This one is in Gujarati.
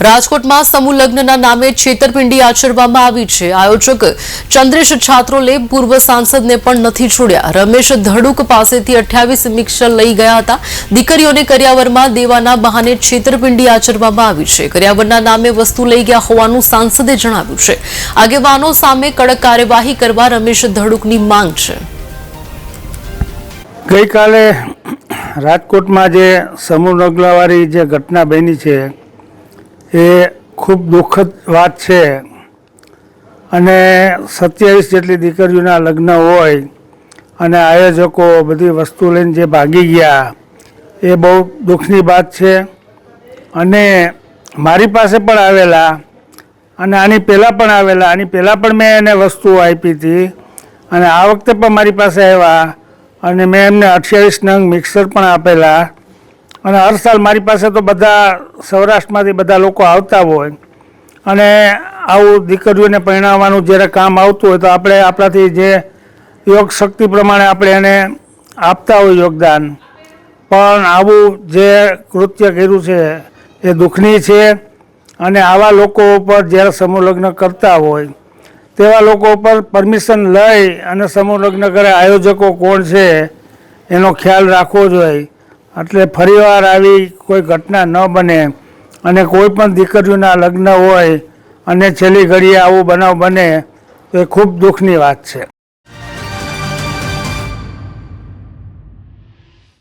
રાજકોટમાં સમૂહ લગ્નના નામે છેતરપિંડી આચરવામાં આવી છે. આયોજક ચંદ્રેશ છાત્રોલે પૂર્વ સાંસદને પણ નથી છોડ્યા. રમેશ ધડુક પાસેથી અઠ્યાવીસ મિક્સર લઈ ગયા હતા. દીકરીઓને કરિયાવરમાં દેવાના બહાને છેતરપિંડી આચરવામાં આવી છે. કરિયાવરના નામે વસ્તુ લઈ ગયા હોવાનું સાંસદે જણાવ્યું છે. આગેવાનો સામે કડક કાર્યવાહી કરવા રમેશ ધડુકની માંગ છે. ગઈકાલે રાજકોટમાં જે સમૂહ લગ્નવાળી જે ઘટના બની છે એ ખૂબ દુઃખદ વાત છે. અને સત્યાવીસ જેટલી દીકરીઓના લગ્ન હોય અને આયોજકો બધી વસ્તુ લઈને જે ભાગી ગયા, એ બહુ દુઃખની વાત છે. અને મારી પાસે પણ આવેલા અને આની પહેલાં પણ આવેલા, આની પહેલાં પણ મેં એને વસ્તુઓ આપી હતી. અને આ વખતે પણ મારી પાસે આવ્યા અને મેં એમને અઠ્યાવીસ નંગ મિક્સર પણ આપેલા. અને હર સાલ મારી પાસે તો બધા સૌરાષ્ટ્રમાંથી બધા લોકો આવતા હોય. અને આવું દીકરીઓને પરિણાવવાનું જ્યારે કામ આવતું હોય તો આપણે આપણાથી જે યોગ શક્તિ પ્રમાણે આપણે એને આપતા હોય યોગદાન. પણ આવું જે કૃત્ય કર્યું છે એ દુઃખની છે. અને આવા લોકો ઉપર જ્યારે સમૂહ લગ્ન કરતા હોય, તેવા લોકો ઉપર પરમિશન લઈ અને સમૂહ લગ્ન કરે આયોજકો કોણ છે એનો ખ્યાલ રાખવો જોઈએ. એટલે ફરીવાર આવી કોઈ ઘટના ન બને અને કોઈ પણ દીકરીઓના લગ્ન હોય અને છેલ્લી ઘડીએ આવું બનાવ બને, તો એ ખૂબ દુઃખની વાત છે.